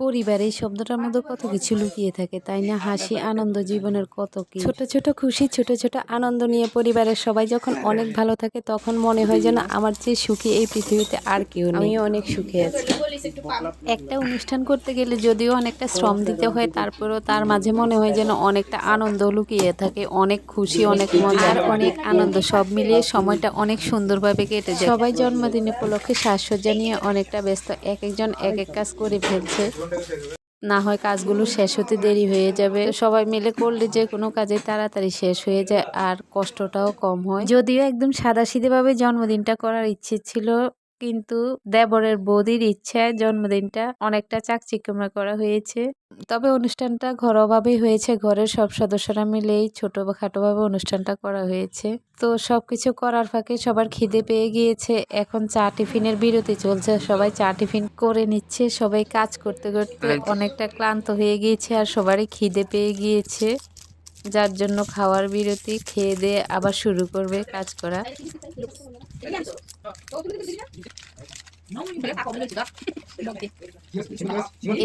পরিবার এই শব্দটার মধ্যে কত কিছু লুকিয়ে থাকে তাই না? হাসি আনন্দ জীবনের কত কি ছোট ছোট খুশি ছোট ছোট আনন্দ নিয়ে পরিবারের সবাই যখন অনেক ভালো থাকে তখন মনে হয় যেন আমার চেয়ে সুখী এই পৃথিবীতে আর কেউ নেই। অনেক সুখে আছি। একটা অনুষ্ঠান করতে গেলে যদিও অনেকটা শ্রম দিতে হয় তারপরেও তার মাঝে মনে হয় যেন অনেকটা আনন্দ লুকিয়ে থাকে অনেক খুশি অনেক মজা আর অনেক আনন্দ। সব মিলিয়ে সময়টা অনেক সুন্দরভাবে কেটে যায়। সবাই জন্মদিন উপলক্ষে সাজসজ্জা নিয়ে অনেকটা ব্যস্ত এক একজন এক এক কাজ করে ফেলছে। না হয় কাজগুলো শেষ হতে দেরি হয়ে যাবে। সবাই মিলে করলে যে কোনো কাজে তাড়াতাড়ি শেষ হয়ে যায়, আর কষ্টটাও কম হয়। যদিও একদম সাদা ভাবে জন্মদিনটা করার ইচ্ছে ছিল কিন্তু দেবরের বৌদির ইচ্ছায় জন্মদিনটা অনেকটা চাকচিক্যময় করা হয়েছে। তবে অনুষ্ঠানটা ঘরোয়াভাবেই হয়েছে। ঘরের সব সদস্যরা মিলেই ছোটোখাটোভাবে অনুষ্ঠানটা করা হয়েছে। তো সব কিছু করার ফাঁকে সবার খিদে পেয়ে গিয়েছে। এখন চা টিফিনের বিরতি চলছে। সবাই চা টিফিন করে নিচ্ছে। সবাই কাজ করতে করতে অনেকটা ক্লান্ত হয়ে গিয়েছে আর সবারই খিদে পেয়ে গিয়েছে। যার জন্য খাওয়ার বিরতি, খেয়ে দিয়ে আবার শুরু করবে কাজ করা।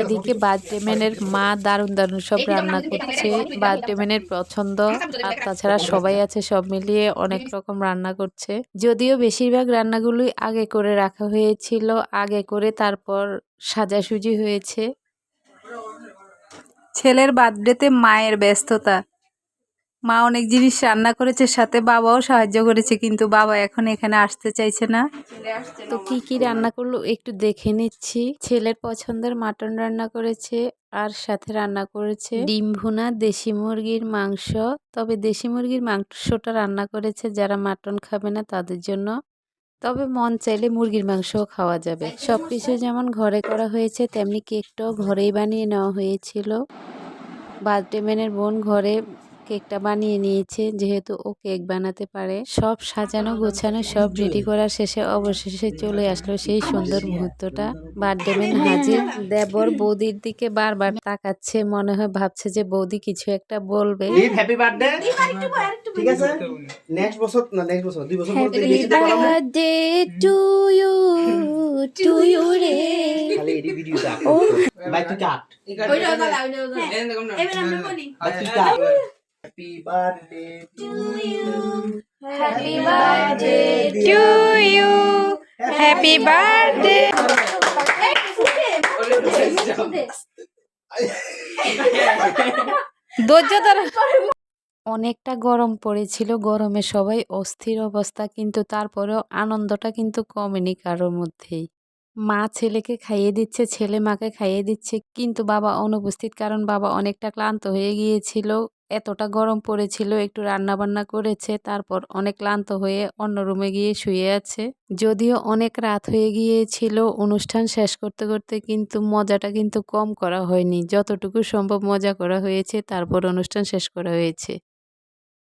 এদিকে বার্থডেম্যানের মা দারুণ দারুণ সব রান্না করছে। বার্থডেম্যানের পছন্দ, আর তাছাড়া সবাই আছে, সব মিলিয়ে অনেক রকম রান্না করছে। যদিও বেশিরভাগ রান্নাগুলোই আগে করে রাখা হয়েছিল, আগে করে তারপর সাজাসুজি হয়েছে। ছেলের বার্থডেতে মায়ের ব্যস্ততা। মা অনেক জিনিস রান্না করেছে, সাথে বাবাও সাহায্য করেছে, কিন্তু বাবা এখন এখানে আসতে চাইছে না। তো কি কি রান্না করল একটু দেখে নিচ্ছি। ছেলের পছন্দের মাটন রান্না করেছে, আর সাথে রান্না করেছে ডিম ভুনা, দেশি মুরগির মাংস। তবে দেশি মুরগির মাংসটা রান্না করেছে, যারা মাটন খাবে না তাদের জন্য। তবে মন চাইলে মুরগির মাংসও খাওয়া যাবে। সব কিছু যেমন ঘরে করা হয়েছে, তেমনি কেকটাও ঘরেই বানিয়ে নেওয়া হয়েছিল। বার্থডে ম্যানের বোন ঘরে কেকটা বানিয়ে নিয়েছে যেহেতু ও কেক বানাতে পারে সব সাজানো গোছানো সব রেডি করার শেষে অবশেষে চলে আসলো সেই সুন্দর মুহূর্তটা বার্থডে ম্যান হাজির দেবর বৌদির দিকে বারবার তাকাচ্ছে মনে হয় ভাবছে যে বৌদি কিছু একটা বলবে হ্যাপি বার্থডে ঠিক আছে নেক্সট বছর না নেক্সট বছর দুই বছর birthday to you to you রে খালি বাই কাট to you happy birthday to you happy birthday ধৈর্য ধরো। অনেকটা গরম পড়েছিল গরমে সবাই অস্থির অবস্থা কিন্তু তারপরেও আনন্দটা কিন্তু কমেনি কারোর মধ্যেই। মা ছেলেকে খাইয়ে দিচ্ছে ছেলে মাকে খাইয়ে দিচ্ছে কিন্তু বাবা অনুপস্থিত কারণ বাবা অনেকটা ক্লান্ত হয়ে গিয়েছিল। এতটা গরম পড়েছিল, একটু রান্না বান্না করেছে, তারপর অনেক ক্লান্ত হয়ে অন্য রুমে গিয়ে শুয়ে আছে। যদিও অনেক রাত হয়ে গিয়েছিল, অনুষ্ঠান শেষ করতে করতে কিন্তু মজাটা কিন্তু কম করা হয়নি। যতটুকু সম্ভব মজা করা হয়েছে, তারপর অনুষ্ঠান শেষ করা হয়েছে।